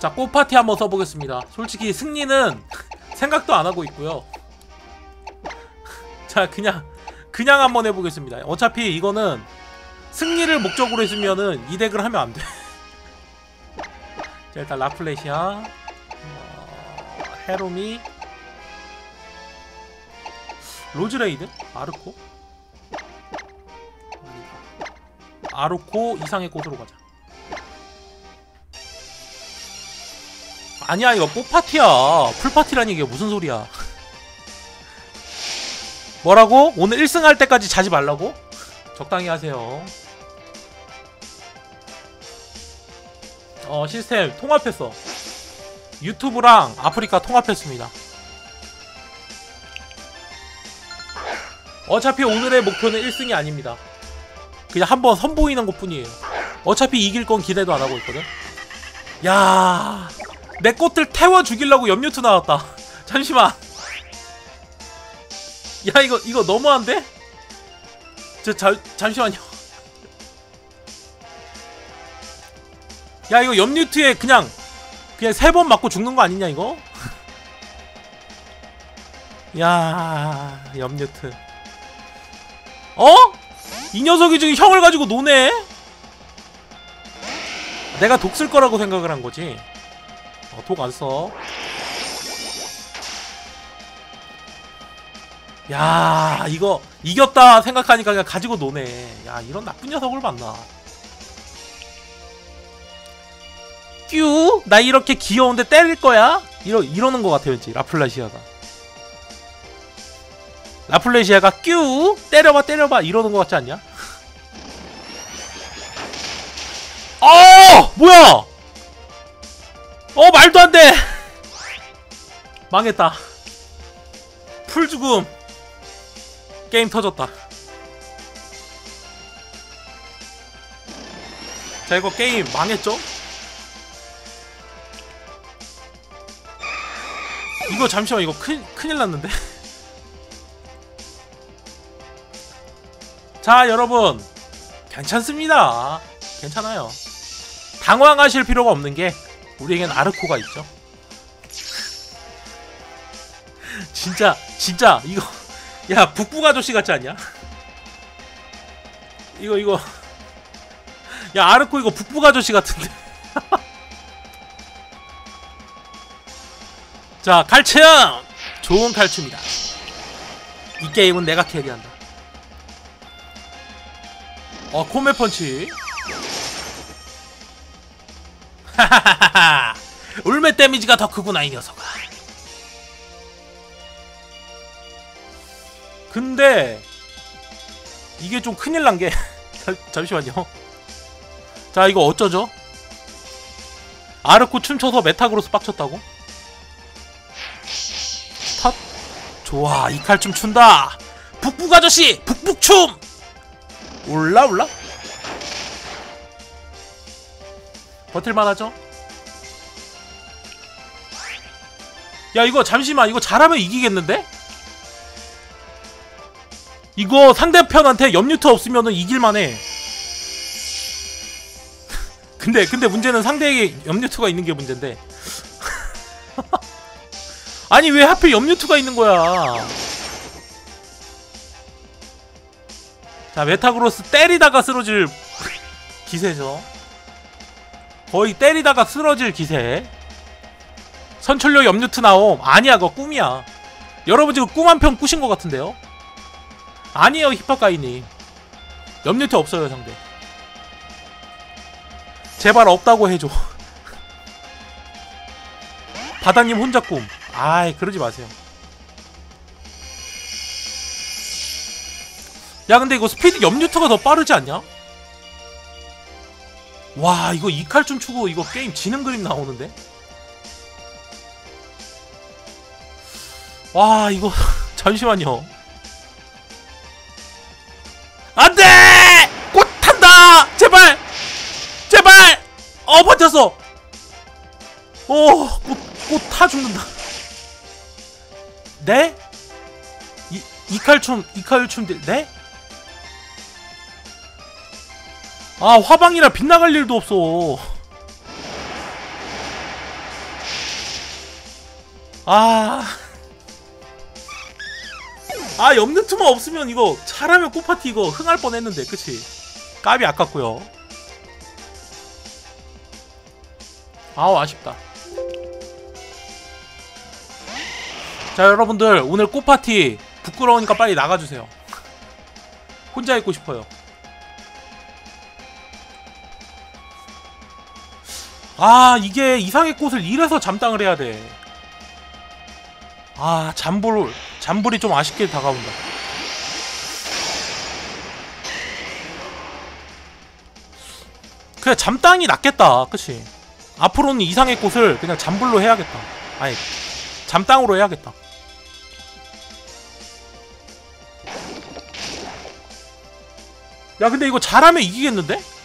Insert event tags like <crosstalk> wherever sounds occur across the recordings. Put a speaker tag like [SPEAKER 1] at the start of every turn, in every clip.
[SPEAKER 1] 자 꽃파티 한번 써보겠습니다. 솔직히 승리는 <laughs> 생각도 안 하고 있고요. <laughs> 자 그냥 그냥 한번 해보겠습니다. 어차피 이거는 승리를 목적으로 했으면은 이 덱을 하면 안돼. <laughs> 자 일단 라플레시아. 어, 헤로미. 로즈레이드? 아르코. 아르코 이상의 꽃으로 가자 아니야 이거 뽀파티야. 풀파티라니 이게 무슨 소리야. <laughs> 뭐라고? 오늘 1승 할 때까지 자지 말라고? 적당히 하세요. 어 시스템 통합했어. 유튜브랑 아프리카 통합했습니다. 어차피 오늘의 목표는 1승이 아닙니다. 그냥 한번 선보이는 것 뿐이에요. 어차피 이길 건 기대도 안 하고 있거든. 야, 내 꽃들 태워 죽이려고 염료투 나왔다. <laughs> 잠시만. 야, 이거 이거 너무한데? 저 자, 잠시만요. 야, 이거 염류트에 그냥 그냥 세 번 맞고 죽는 거 아니냐 이거? <laughs> 야, 염류트. 어? 이 녀석이 지금 형을 가지고 노네? 내가 독 쓸 거라고 생각을 한 거지. 어, 독안 써. 야, 이거 이겼다 생각하니까 그냥 가지고 노네. 야, 이런 나쁜 녀석을 만나. 뀨, 나 이렇게 귀여운데 때릴 거야? 이러 이러는 것 같아 왠지 라플라시아가. 라플레시아가 뀨 때려봐 때려봐 이러는 것 같지 않냐? <laughs> 어 뭐야 어 말도 안 돼. 망했다. 풀 죽음. 게임 터졌다. 자 이거 게임 망했죠? 이거 잠시만 이거 큰, 큰일 났는데? <laughs> 자 여러분. 괜찮습니다. 괜찮아요. 당황하실 필요가 없는 게 우리에겐 아르코가 있죠. 진짜 진짜 이거 야 북북 아저씨 같지 않냐? 이거 이거. 야 아르코 이거 북북 아저씨 같은데. <laughs> 자 칼춤 좋은 칼춤이다. 이 게임은 내가 캐리한다. 어 코메 펀치 하하하하. 울메 데미지가 더 크구나 이 녀석아. 근데 이게 좀 큰일 난게 <laughs> 잠시만요. 자 이거 어쩌죠? 아르코 춤춰서 메타그로스 빡쳤다고? 탓 좋아 이 칼춤 춘다. 북북 아저씨 북북춤! 올라 올라 버틸만 하죠? 야 이거 잠시만. 이거 잘하면 이기겠는데? 이거 상대편한테 염유트 없으면은 이길만해. <laughs> 근데 근데 문제는 상대에게 염유트가 있는 게 문제인데. <laughs> 아니 왜 하필 염유트가 있는 거야? 자 메타그로스 때리다가 쓰러질 <laughs> 기세죠 거의 때리다가 쓰러질 기세. 선출료 염유트 나옴. 아니야 그거 꿈이야. 여러분 지금 꿈 한 편 꾸신 것 같은데요? 아니에요 힙합가이님 염유트 없어요 상대. 제발 없다고 해줘. <laughs> 바다님 혼자 꿈. 아이 그러지 마세요. 야 근데 이거 스피드 염유트가 더 빠르지 않냐? 와 이거 이 칼 좀 추고 이거 게임 지는 그림 나오는데? 와 이거 <laughs> 잠시만요 안돼! 꽃 탄다! 제발! 제발! 어 버텼어! 오 꽃 꽃 타 죽는다 네? 이 이칼춤 이칼춤 네? 아 화방이라 빗나갈 일도 없어 아. 아, 염루트만 없으면 이거 잘하면 꽃파티 이거 흥할 뻔 했는데, 그치? 까비 아깝고요 아우, 아쉽다. 자, 여러분들, 오늘 꽃파티 부끄러우니까 빨리 나가주세요. 혼자 있고 싶어요. 아, 이게 이상의 꽃을 이래서 잠당을 해야 돼. 아, 잠불, 잠불이 좀 아쉽게 다가온다. 그냥 잠당이 낫겠다. 그치? 앞으로는 이상의 꽃을 그냥 잠불로 해야겠다. 아니, 잠당으로 해야겠다. 야, 근데 이거 잘하면 이기겠는데?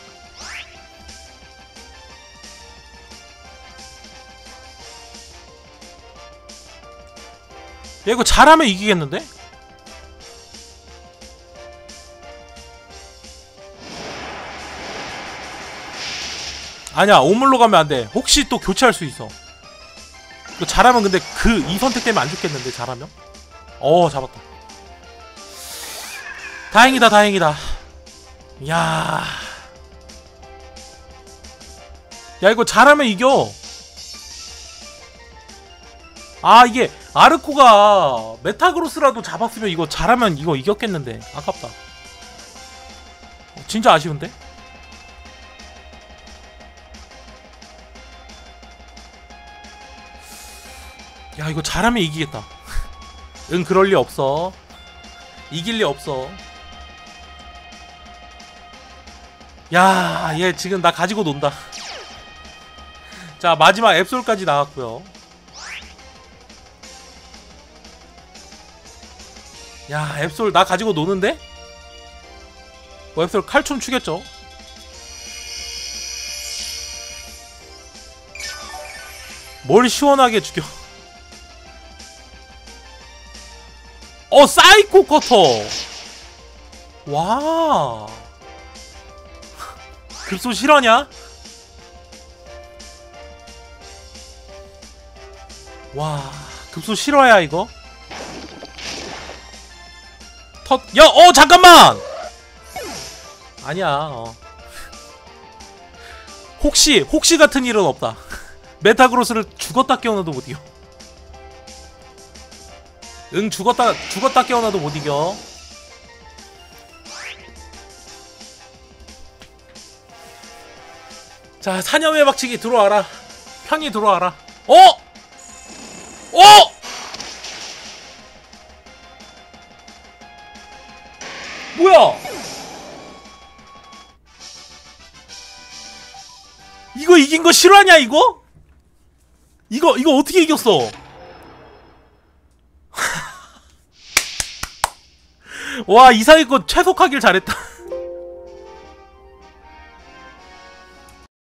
[SPEAKER 1] 야, 이거 잘하면 이기겠는데? 아니야, 오물로 가면 안 돼. 혹시 또 교체할 수 있어. 이거 잘하면 근데 그 이 선택 때문에 안 죽겠는데, 잘하면? 어, 잡았다. 다행이다, 다행이다. 야. 야, 이거 잘하면 이겨. 아, 이게 아르코가 메타그로스라도 잡았으면 이거 잘하면 이거 이겼겠는데. 아깝다. 어, 진짜 아쉬운데? 야, 이거 잘하면 이기겠다. <laughs> 응, 그럴 리 없어. 이길 리 없어. 야, 얘 지금 나 가지고 논다. 자, 마지막 앱솔까지 나왔고요. 야, 앱솔 나 가지고 노는데? 뭐 앱솔 칼춤 추겠죠? 뭘 시원하게 죽여. 어, 사이코 커터! 와. 급소 실화냐? 와, 급소 실화야 이거? 터, 야, 어 잠깐만. 아니야. 어. 혹시 혹시 같은 일은 없다. <laughs> 메타그로스를 죽었다 깨어나도 못 이겨. 응 죽었다 죽었다 깨어나도 못 이겨. 자 사념의 박치기 들어와라. 편히 들어와라. 어? 어? 뭐야? 이거 이긴 거 실화냐 이거? 이거 이거 어떻게 이겼어? <laughs> 와 이상의 거 최속하길 잘했다.